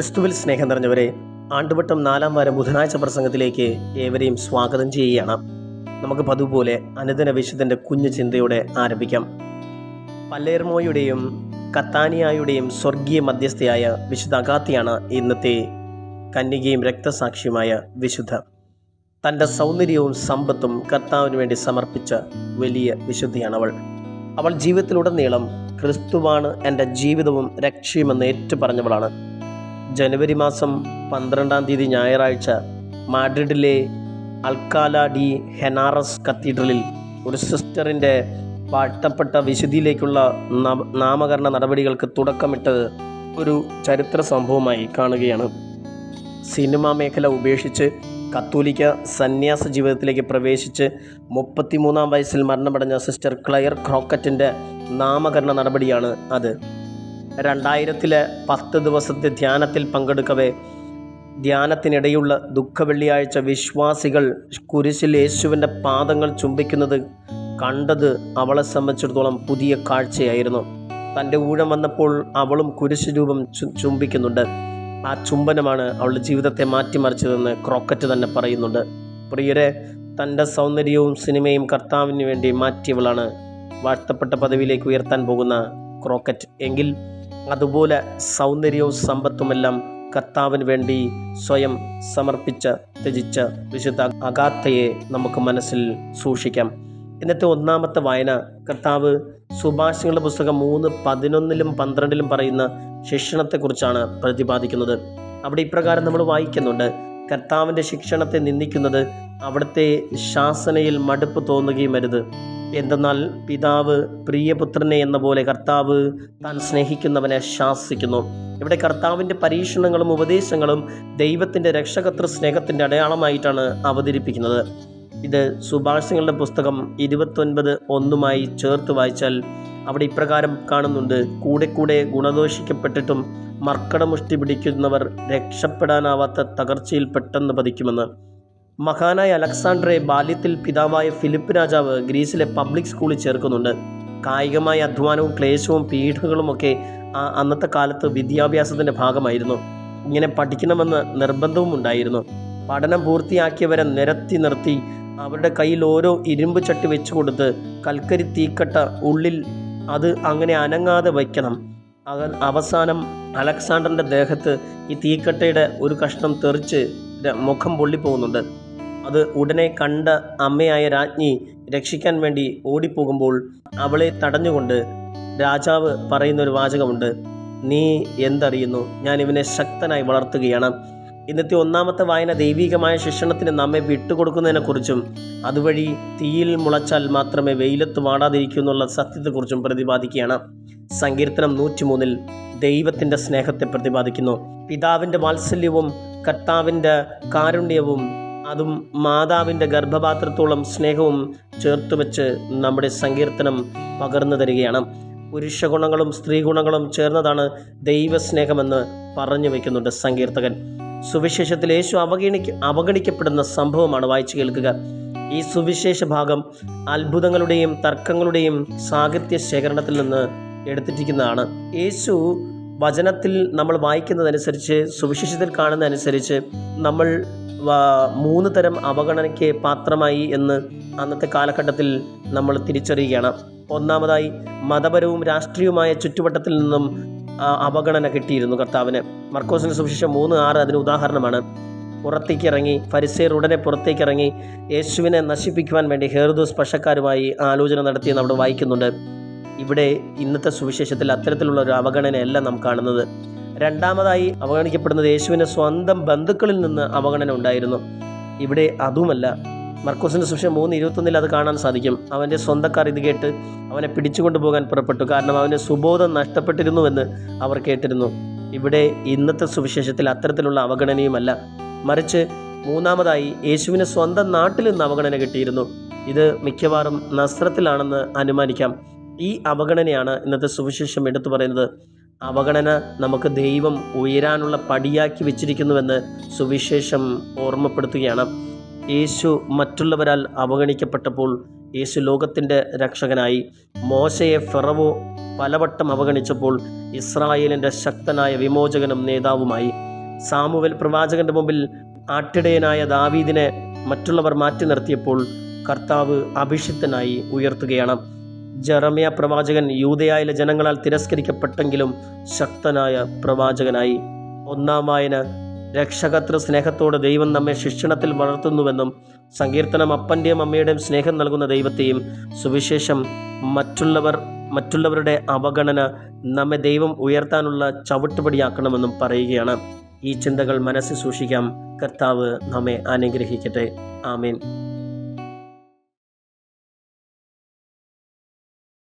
ക്രിസ്തുവിൽ സ്നേഹം നിറഞ്ഞവരെ ആണ്ടുവട്ടം നാലാം വാരം ബുധനാഴ്ച പ്രസംഗത്തിലേക്ക് ഏവരെയും സ്വാഗതം ചെയ്യുകയാണ്. നമുക്ക് പതുപോലെ അനുദിന വിശുദ്ധന്റെ കുഞ്ഞു ചിന്തയോടെ ആരംഭിക്കാം. പല്ലേർമോയുടെയും കത്താനിയായുടെയും സ്വർഗീയ മധ്യസ്ഥയായ വിശുദ്ധ അഗാത്തിയാണ് ഇന്നത്തെ കന്യകയും രക്തസാക്ഷിയുമായ വിശുദ്ധ. തന്റെ സൗന്ദര്യവും സമ്പത്തും കർത്താവിന് വേണ്ടി സമർപ്പിച്ച വലിയ വിശുദ്ധിയാണ് അവൾ അവൾ ജീവിതത്തിലുടനീളം ക്രിസ്തുവാണ് എന്റെ ജീവിതവും രക്ഷയുമെന്ന് ഏറ്റുപറഞ്ഞവളാണ് ജനുവരി മാസം പന്ത്രണ്ടാം തീയതി ഞായറാഴ്ച മാഡ്രിഡിലെ അൽക്കാല ഡി ഹെനാറസ് കത്തീഡ്രലിൽ ഒരു സിസ്റ്ററിന്റെ വാഴ്ത്തപ്പെട്ട വിശുദ്ധിയിലേക്കുള്ള നാമകരണ നടപടികൾക്ക് തുടക്കമിട്ടത് ഒരു ചരിത്ര സംഭവമായി കാണുകയാണ്. സിനിമാ മേഖല ഉപേക്ഷിച്ച് കത്തോലിക്ക സന്യാസ ജീവിതത്തിലേക്ക് പ്രവേശിച്ച് മുപ്പത്തിമൂന്നാം വയസ്സിൽ മരണമടഞ്ഞ സിസ്റ്റർ ക്ലയർ ക്രോക്കറ്റിന്റെ നാമകരണ നടപടിയാണ് അത്. രണ്ടായിരത്തിലെ പത്ത് ദിവസത്തെ ധ്യാനത്തിൽ പങ്കെടുക്കവേ ധ്യാനത്തിനിടെയുള്ള ദുഃഖവെള്ളിയാഴ്ച വിശ്വാസികൾ കുരിശിൽ യേശുവിന്റെ പാദങ്ങൾ ചുംബിക്കുന്നത് കണ്ടത് അവളെ സംബന്ധിച്ചിടത്തോളം പുതിയ കാഴ്ചയായിരുന്നു. തന്റെ ഊഴം വന്നപ്പോൾ അവളും കുരിശ് രൂപം ചുംബിക്കുന്നുണ്ട്. ആ ചുംബനമാണ് അവളുടെ ജീവിതത്തെ മാറ്റിമറിച്ചതെന്ന് ക്രോക്കറ്റ് തന്നെ പറയുന്നുണ്ട്. പ്രിയരെ തന്റെ സൗന്ദര്യവും സിനിമയും കർത്താവിന് വേണ്ടി മാറ്റിയവളാണ് വാഴ്ത്തപ്പെട്ട പദവിയിലേക്ക് ഉയർത്താൻ പോകുന്ന ക്രോക്കറ്റ്. എങ്കിൽ അതുപോലെ സൗന്ദര്യവും സമ്പത്തുമെല്ലാം കർത്താവിന് വേണ്ടി സ്വയം സമർപ്പിച്ച് ത്യജിച്ച് വിശുദ്ധ അഗാത്തയെ നമുക്ക് മനസ്സിൽ സൂക്ഷിക്കാം. ഇന്നത്തെ ഒന്നാമത്തെ വായന കർത്താവ് സുഭാഷികളുടെ പുസ്തകം മൂന്ന് പതിനൊന്നിലും പന്ത്രണ്ടിലും പറയുന്ന ശിക്ഷണത്തെക്കുറിച്ചാണ് പ്രതിപാദിക്കുന്നത്. അവിടെ ഇപ്രകാരം നമ്മൾ വായിക്കുന്നുണ്ട്. കർത്താവിന്റെ ശിക്ഷണത്തെ നിന്ദിക്കുന്നത് അവിടുത്തെ ശാസനയിൽ മടുപ്പ് തോന്നുകയും അരുത്. എന്തെന്നാൽ പിതാവ് പ്രിയപുത്രനെ എന്ന പോലെ കർത്താവ് താൻ സ്നേഹിക്കുന്നവനെ ശാസിക്കുന്നു. ഇവിടെ കർത്താവിന്റെ പരീക്ഷണങ്ങളും ഉപദേശങ്ങളും ദൈവത്തിന്റെ രക്ഷകർത്തൃ സ്നേഹത്തിന്റെ അടയാളമായിട്ടാണ് അവതരിപ്പിക്കുന്നത്. ഇത് സുഭാഷങ്ങളുടെ പുസ്തകം ഇരുപത്തൊൻപത് ഒന്നുമായി ചേർത്ത് വായിച്ചാൽ അവിടെ ഇപ്രകാരം കാണുന്നുണ്ട്. കൂടെ കൂടെ ഗുണദോഷിക്കപ്പെട്ടിട്ടും മർക്കടമുഷ്ടി പിടിക്കുന്നവർ രക്ഷപ്പെടാനാവാത്ത തകർച്ചയിൽ പെട്ടെന്ന് പതിക്കുമെന്ന്. മഹാനായ അലക്സാണ്ടറെ ബാല്യത്തിൽ പിതാവായ ഫിലിപ്പ് രാജാവ് ഗ്രീസിലെ പബ്ലിക് സ്കൂളിൽ ചേർക്കുന്നുണ്ട്. കായികമായ അധ്വാനവും ക്ലേശവും പീഡകളുമൊക്കെ ആ അന്നത്തെ കാലത്ത് വിദ്യാഭ്യാസത്തിന്റെ ഭാഗമായിരുന്നു. ഇങ്ങനെ പഠിക്കണമെന്ന് നിർബന്ധവും ഉണ്ടായിരുന്നു. പഠനം പൂർത്തിയാക്കിയവരെ നിരത്തി നിർത്തി അവരുടെ കയ്യിൽ ഓരോ ഇരുമ്പ് ചട്ടി വെച്ചു കൊടുത്ത് കൽക്കരി തീക്കട്ട ഉള്ളിൽ അത് അങ്ങനെ അനങ്ങാതെ വയ്ക്കണം. അവൻ അവസാനം അലക്സാണ്ടറിന്റെ ദേഹത്ത് ഈ തീക്കട്ടയുടെ ഒരു കഷ്ണം തെറിച്ച് മുഖം പൊള്ളിപ്പോകുന്നുണ്ട്. അത് ഉടനെ കണ്ട അമ്മയായ രാജ്ഞി രക്ഷിക്കാൻ വേണ്ടി ഓടിപ്പോകുമ്പോൾ അവളെ തടഞ്ഞുകൊണ്ട് രാജാവ് പറയുന്ന ഒരു വാചകമുണ്ട്. നീ എന്തറിയുന്നു? ഞാൻ ഇവനെ ശക്തനായി വളർത്തുകയാണ്. ഇന്നത്തെ ഒന്നാമത്തെ വായന ദൈവികമായ ശിക്ഷണത്തിന് നമ്മെ വിട്ടുകൊടുക്കുന്നതിനെക്കുറിച്ചും അതുവഴി തീയിൽ മുളച്ചാൽ മാത്രമേ വെയിലത്ത് വാടാതിരിക്കൂ എന്നുള്ള സത്യത്തെക്കുറിച്ചും പ്രതിപാദിക്കുകയാണ്. സങ്കീർത്തനം നൂറ്റിമൂന്നിൽ ദൈവത്തിന്റെ സ്നേഹത്തെ പ്രതിപാദിക്കുന്നു. പിതാവിന്റെ വാത്സല്യവും കർത്താവിന്റെ കാരുണ്യവും അതും മാതാവിന്റെ ഗർഭപാത്രത്തോളം സ്നേഹവും ചേർത്ത് വെച്ച് നമ്മുടെ സങ്കീർത്തനം പകർന്നു തരികയാണ്. പുരുഷ ഗുണങ്ങളും സ്ത്രീ ഗുണങ്ങളും ചേർന്നതാണ് ദൈവസ്നേഹമെന്ന് പറഞ്ഞു വയ്ക്കുന്നുണ്ട് സങ്കീർത്തകൻ. സുവിശേഷത്തിൽ യേശു അവഗണിക്ക അവഗണിക്കപ്പെടുന്ന സംഭവമാണ് വായിച്ചു കേൾക്കുക. ഈ സുവിശേഷ ഭാഗം അത്ഭുതങ്ങളുടെയും തർക്കങ്ങളുടെയും സാഹിത്യ ശേഖരണത്തിൽ നിന്ന് എടുത്തിരിക്കുന്നതാണ്. യേശു വചനത്തിൽ നമ്മൾ വായിക്കുന്നതനുസരിച്ച് സുവിശേഷത്തിൽ കാണുന്നതനുസരിച്ച് നമ്മൾ മൂന്ന് തരം അവഗണനയ്ക്ക് പാത്രമായി എന്ന് അന്നത്തെ കാലഘട്ടത്തിൽ നമ്മൾ തിരിച്ചറിയുകയാണ്. ഒന്നാമതായി മതപരവും രാഷ്ട്രീയവുമായ ചുറ്റുവട്ടത്തിൽ നിന്നും അവഗണന കിട്ടിയിരുന്നു കർത്താവിന്. മർക്കോസിന് സുവിശേഷം മൂന്ന് ആറ് അതിന് ഉദാഹരണമാണ്. പുറത്തേക്ക് ഇറങ്ങി ഫരിസേർ ഉടനെ പുറത്തേക്ക് ഇറങ്ങി യേശുവിനെ നശിപ്പിക്കുവാൻ വേണ്ടി ഹെർദോസ് പക്ഷക്കാരുമായി ആലോചന നടത്തിയെന്ന് അവിടെ വായിക്കുന്നുണ്ട്. ഇവിടെ ഇന്നത്തെ സുവിശേഷത്തിൽ അത്തരത്തിലുള്ള ഒരു അവഗണനയല്ല നാം കാണുന്നത്. രണ്ടാമതായി അവഗണിക്കപ്പെടുന്നത് യേശുവിന്റെ സ്വന്തം ബന്ധുക്കളിൽ നിന്ന് അവഗണന ഉണ്ടായിരുന്നു. ഇവിടെ അതുമല്ല. മർക്കോസിന്റെ സുവിശേഷം മൂന്ന് ഇരുപത്തൊന്നിൽ അത് കാണാൻ സാധിക്കും. അവന്റെ സ്വന്തക്കാർ ഇത് കേട്ട് അവനെ പിടിച്ചുകൊണ്ടു പോകാൻ പുറപ്പെട്ടു. കാരണം അവന്റെ സുബോധം നഷ്ടപ്പെട്ടിരുന്നുവെന്ന് അവർ കേട്ടിരുന്നു. ഇവിടെ ഇന്നത്തെ സുവിശേഷത്തിൽ അത്തരത്തിലുള്ള അവഗണനയുമല്ല. മറിച്ച് മൂന്നാമതായി യേശുവിന് സ്വന്തം നാട്ടിൽ നിന്ന് അവഗണന കിട്ടിയിരുന്നു. ഇത് മിക്കവാറും നസ്രത്തിലാണെന്ന് അനുമാനിക്കാം. ഈ അവഗണനയാണ് ഇന്നത്തെ സുവിശേഷം എടുത്തു പറയുന്നത്. അവഗണന നമുക്ക് ദൈവം ഉയരാനുള്ള പടിയാക്കി വെച്ചിരിക്കുന്നുവെന്ന് സുവിശേഷം ഓർമ്മപ്പെടുത്തുകയാണ്. യേശു മറ്റുള്ളവരാൽ അവഗണിക്കപ്പെട്ടപ്പോൾ യേശു ലോകത്തിന്റെ രക്ഷകനായി. മോശയെ ഫെറവോ പലവട്ടം അവഗണിച്ചപ്പോൾ ഇസ്രായേലിന്റെ ശക്തനായ വിമോചകനും നേതാവുമായി. സാമുവൽ പ്രവാചകന്റെ മുമ്പിൽ ആട്ടിടയനായ ദാവീദിനെ മറ്റുള്ളവർ മാറ്റി നിർത്തിയപ്പോൾ കർത്താവ് അഭിഷിക്തനായി ഉയർത്തുകയാണ്. ജെറമിയ പ്രവാചകൻ യൂതയായിലെ ജനങ്ങളാൽ തിരസ്കരിക്കപ്പെട്ടെങ്കിലും ശക്തനായ പ്രവാചകനായി. ഒന്നാം വായന രക്ഷകർത്തൃ സ്നേഹത്തോടെ ദൈവം നമ്മെ ശിക്ഷണത്തിൽ വളർത്തുന്നുവെന്നും സങ്കീർത്തനം അപ്പന്റെയും അമ്മയുടെയും സ്നേഹം നൽകുന്ന ദൈവത്തെയും സുവിശേഷം മറ്റുള്ളവർ മറ്റുള്ളവരുടെ അവഗണന നമ്മെ ദൈവം ഉയർത്താനുള്ള ചവിട്ടുപടിയാക്കണമെന്നും പറയുകയാണ്. ഈ ചിന്തകൾ മനസ്സിൽ സൂക്ഷിക്കാം. കർത്താവ് നമ്മെ അനുഗ്രഹിക്കട്ടെ. ആമീൻ.